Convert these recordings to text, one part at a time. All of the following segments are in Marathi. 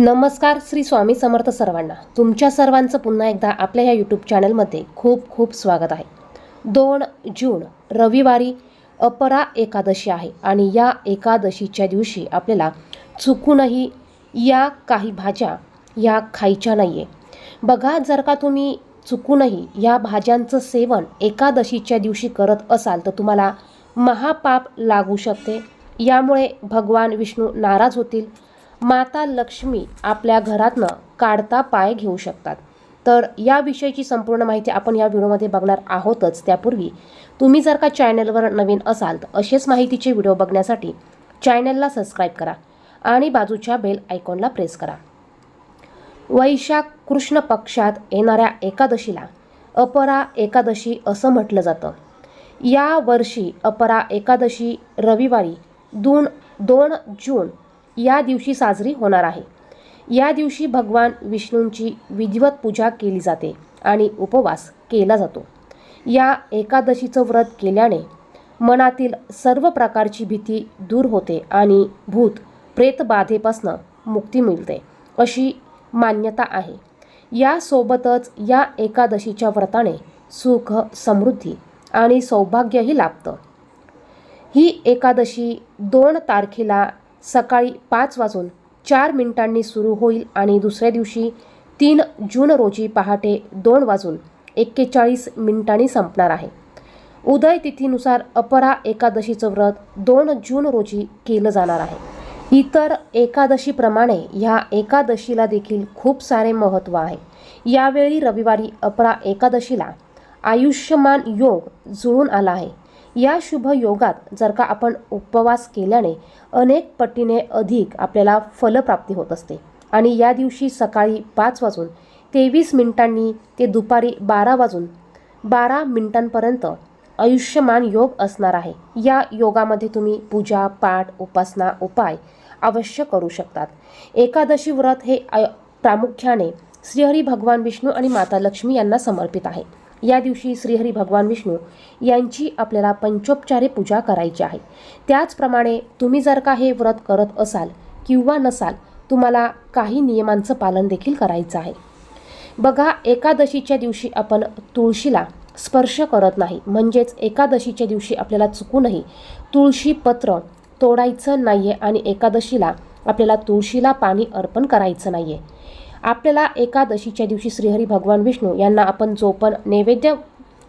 नमस्कार श्री स्वामी समर्थ सर्वांना. तुमच्या सर्वांचं पुन्हा एकदा आपल्या या यूट्यूब चॅनलमध्ये खूप खूप स्वागत आहे. दोन जून रविवारी अपरा एकादशी आहे आणि या एकादशीच्या दिवशी आपल्याला चुकूनही या काही भाज्या या खायच्या नाही आहे बघा जर का तुम्ही चुकूनही या भाज्यांचं सेवन एकादशीच्या दिवशी करत असाल तर तुम्हाला महापाप लागू शकते. यामुळे भगवान विष्णू नाराज होतील. माता लक्ष्मी आपल्या घरातनं काढता पाय घेऊ शकतात. तर याविषयीची संपूर्ण माहिती आपण या व्हिडिओमध्ये बघणार आहोतच. त्यापूर्वी तुम्ही जर का चॅनलवर नवीन असाल तर असेच माहितीचे व्हिडिओ बघण्यासाठी चॅनलला सबस्क्राईब करा आणि बाजूच्या बेल आयकॉनला प्रेस करा. वैशाख कृष्ण पक्षात येणाऱ्या एकादशीला अपरा एकादशी असं म्हटलं जातं. या वर्षी अपरा एकादशी रविवारी दोन दोन जून या दिवशी साजरी होणार आहे. या दिवशी भगवान विष्णूंची विधिवत पूजा केली जाते आणि उपवास केला जातो. या एकादशीचं व्रत केल्याने मनातील सर्व प्रकारची भीती दूर होते आणि भूत प्रेतबाधेपासनं मुक्ती मिळते अशी मान्यता आहे. यासोबतच या एकादशीच्या व्रताने सुख समृद्धी आणि सौभाग्यही लाभतं. ही एकादशी दोन तारखेला सकाळी पाच वाजून चार मिनिटांनी सुरू होईल आणि दुसऱ्या दिवशी तीन जून रोजी पहाटे दोन वाजून एक्केचाळीस मिनिटांनी संपणार आहे. उदय तिथीनुसार अपरा एकादशीचं व्रत दोन जून रोजी केलं जाणार आहे. इतर एकादशीप्रमाणे ह्या एकादशीला देखील खूप सारे महत्त्व आहे. यावेळी रविवारी अपरा एकादशीला आयुष्यमान योग जुळून आला आहे. या शुभ योगात जर का आपण उपवास केल्याने अनेक पटीने अधिक आपल्याला फलप्राप्ती होत असते. आणि या दिवशी सकाळी पाच वाजून तेवीस मिनिटांनी ते दुपारी बारा वाजून बारा मिनिटांपर्यंत आयुष्यमान योग असणार आहे. या योगामध्ये तुम्ही पूजा पाठ उपासना उपाय अवश्य करू शकतात. एकादशी व्रत हे आय- प्रामुख्याने श्रीहरी भगवान विष्णू आणि माता लक्ष्मी यांना समर्पित आहे. या दिवशी श्रीहरी भगवान विष्णू यांची आपल्याला पंचोपचारे पूजा करायची आहे. त्याचप्रमाणे तुम्ही जर का हे व्रत करत असाल किंवा नसाल तुम्हाला काही नियमांचं पालन देखील करायचं आहे. बघा एकादशीच्या दिवशी आपण तुळशीला स्पर्श करत नाही. म्हणजेच एकादशीच्या दिवशी आपल्याला चुकूनही तुळशी पत्र तोडायचं नाही आहे आणि एकादशीला आपल्याला तुळशीला पाणी अर्पण करायचं नाही आहे आपल्याला एकादशीच्या दिवशी श्रीहरी भगवान विष्णू यांना आपण जो पण नैवेद्य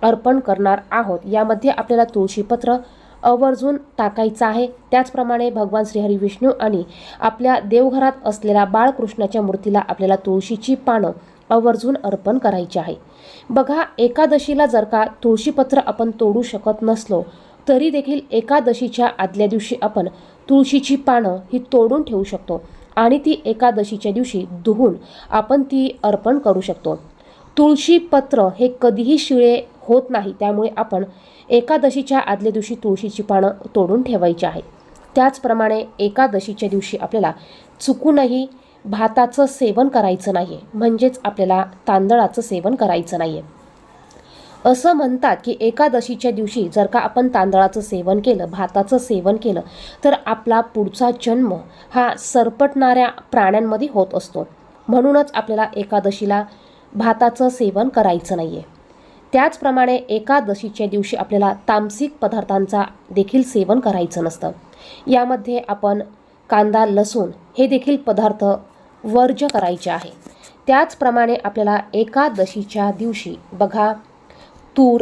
अर्पण करणार आहोत. यामध्ये आपल्याला तुळशीपत्र आवर्जून टाकायचं आहे. त्याचप्रमाणे भगवान श्रीहरी विष्णू आणि आपल्या देवघरात असलेल्या बाळकृष्णाच्या मूर्तीला आपल्याला तुळशीची पानं आवर्जून अर्पण करायची आहे. बघा एकादशीला जर का तुळशीपत्र आपण तोडू शकत नसलो तरी देखील एकादशीच्या आदल्या दिवशी आपण तुळशीची पानं ही तोडून ठेवू शकतो. आणि ती एकादशीच्या दिवशी धुवून आपण ती अर्पण करू शकतो. तुळशी पत्र हे कधीही शिळे होत नाही त्यामुळे आपण एकादशीच्या आदल्या दिवशी तुळशीची पानं तोडून ठेवायची आहे. त्याचप्रमाणे एकादशीच्या दिवशी आपल्याला चुकूनही भाताचं सेवन करायचं नाही आहे म्हणजेच आपल्याला तांदळाचं सेवन करायचं नाही आहे असं म्हणतात की एकादशीच्या दिवशी जर का आपण तांदळाचं सेवन केलं भाताचं सेवन केलं तर आपला पुढचा जन्म हा सरपटणाऱ्या प्राण्यांमध्ये होत असतो. म्हणूनच आपल्याला एकादशीला भाताचं सेवन करायचं नाही आहे त्याचप्रमाणे एकादशीच्या दिवशी आपल्याला तामसिक पदार्थांचा देखील सेवन करायचं नसतं. यामध्ये आपण कांदा लसूण हे देखील पदार्थ वर्ज करायचे आहे. त्याचप्रमाणे आपल्याला एकादशीच्या दिवशी बघा तूर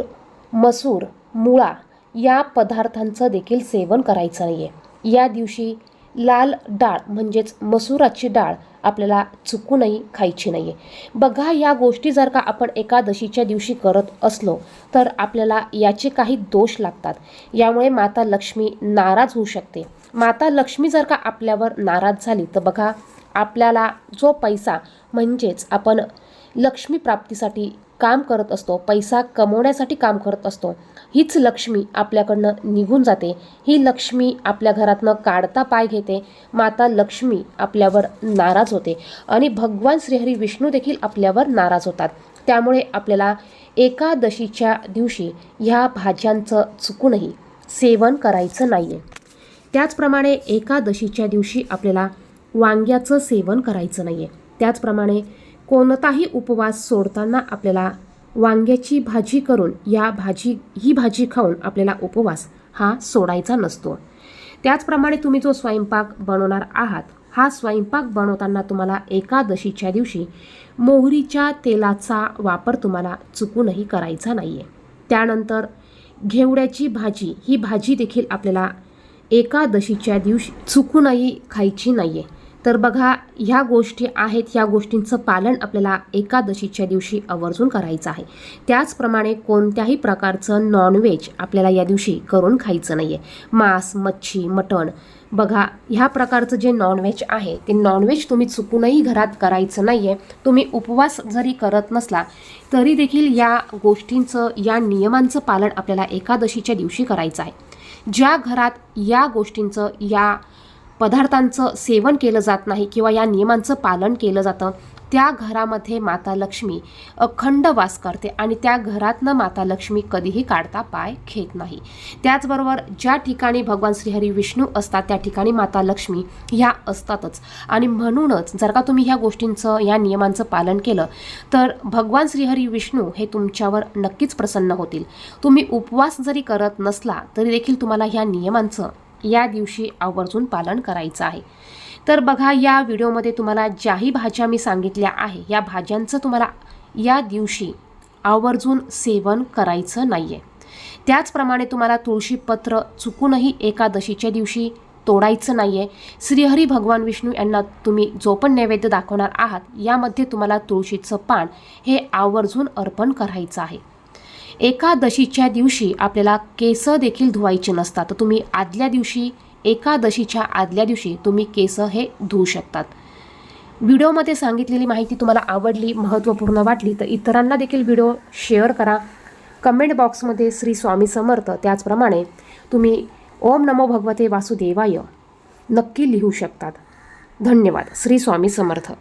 मसूर मुळा या पदार्थांचं देखील सेवन करायचं नाही आहे या दिवशी लाल डाळ म्हणजेच मसुराची डाळ आपल्याला चुकूनही खायची नाही आहे बघा या गोष्टी जर का आपण एकादशीच्या दिवशी करत असलो तर आपल्याला याचे काही दोष लागतात. यामुळे माता लक्ष्मी नाराज होऊ शकते. माता लक्ष्मी जर का आपल्यावर नाराज झाली तर बघा आपल्याला जो पैसा म्हणजेच आपण लक्ष्मी प्राप्तीसाठी काम करत असतो पैसा कमवण्यासाठी काम करत असतो. हीच लक्ष्मी आपल्याकडनं निघून जाते. ही लक्ष्मी आपल्या घरातनं काढता पाय घेते. माता लक्ष्मी आपल्यावर नाराज होते आणि भगवान श्रीहरी विष्णू देखील आपल्यावर नाराज होतात. त्यामुळे आपल्याला एकादशीच्या दिवशी ह्या भाज्यांचं चुकूनही सेवन करायचं नाही आहे त्याचप्रमाणे एकादशीच्या दिवशी आपल्याला वांग्याचं सेवन करायचं नाही आहे त्याचप्रमाणे कोणताही उपवास सोडताना आपल्याला वांग्याची भाजी करून या भाजी ही भाजी खाऊन आपल्याला उपवास हा सोडायचा नसतो. त्याचप्रमाणे तुम्ही जो स्वयंपाक बनवणार आहात हा स्वयंपाक बनवताना तुम्हाला एकादशीच्या दिवशी मोहरीच्या तेलाचा वापर तुम्हाला चुकूनही करायचा नाही आहे त्यानंतर घेवड्याची भाजी ही भाजी देखील आपल्याला एकादशीच्या दिवशी चुकूनही खायची नाही आहे तर बघा ह्या गोष्टी आहेत ह्या गोष्टींचं पालन आपल्याला एकादशीच्या दिवशी आवर्जून करायचं आहे. त्याचप्रमाणे कोणत्याही प्रकारचं नॉनव्हेज आपल्याला या दिवशी करून खायचं नाही आहे मांस मच्छी मटण. बघा ह्या प्रकारचं जे नॉनव्हेज आहे ते नॉनव्हेज तुम्ही चुकूनही घरात करायचं नाही आहे तुम्ही उपवास जरी करत नसला तरी देखील या गोष्टींचं या नियमांचं पालन आपल्याला एकादशीच्या दिवशी करायचं आहे. ज्या घरात या गोष्टींचं या पदार्थांचं सेवन केलं जात नाही किंवा या नियमांचं पालन केलं जातं त्या घरामध्ये माता लक्ष्मी अखंड वास करते आणि त्या घरातनं माता लक्ष्मी कधीही काढता पाय घेत नाही. त्याचबरोबर ज्या ठिकाणी भगवान श्रीहरी विष्णू असतात त्या ठिकाणी माता लक्ष्मी ह्या असतातच. आणि म्हणूनच जर का तुम्ही ह्या गोष्टींचं या नियमांचं पालन केलं तर भगवान श्रीहरी विष्णू हे तुमच्यावर नक्कीच प्रसन्न होतील. तुम्ही उपवास जरी करत नसला तरी देखील तुम्हाला ह्या नियमांचं या दिवशी आवर्जून पालन करायचं आहे. तर बघा या व्हिडिओमध्ये तुम्हाला ज्याही भाज्या मी सांगितल्या आहे या भाज्यांचं तुम्हाला या दिवशी आवर्जून सेवन करायचं नाही आहे त्याचप्रमाणे तुम्हाला तुळशीपत्र चुकूनही एकादशीच्या दिवशी तोडायचं नाही आहे श्रीहरी भगवान विष्णू यांना तुम्ही जो पण नैवेद्य दाखवणार आहात यामध्ये तुम्हाला तुळशीचं पान हे आवर्जून अर्पण करायचं आहे. एकादशीच्या दिवशी आपल्याला केस देखील धुवायचे नसतात. तर तुम्ही आदल्या दिवशी एकादशीच्या आदल्या दिवशी तुम्ही केस हे धुवू शकतात. व्हिडिओमध्ये सांगितलेली माहिती तुम्हाला आवडली महत्त्वपूर्ण वाटली तर इतरांना देखील व्हिडिओ शेअर करा. कमेंट बॉक्समध्ये श्री स्वामी समर्थ. त्याचप्रमाणे तुम्ही ओम नमो भगवते वासुदेवाय नक्की लिहू शकतात. धन्यवाद. श्री स्वामी समर्थ.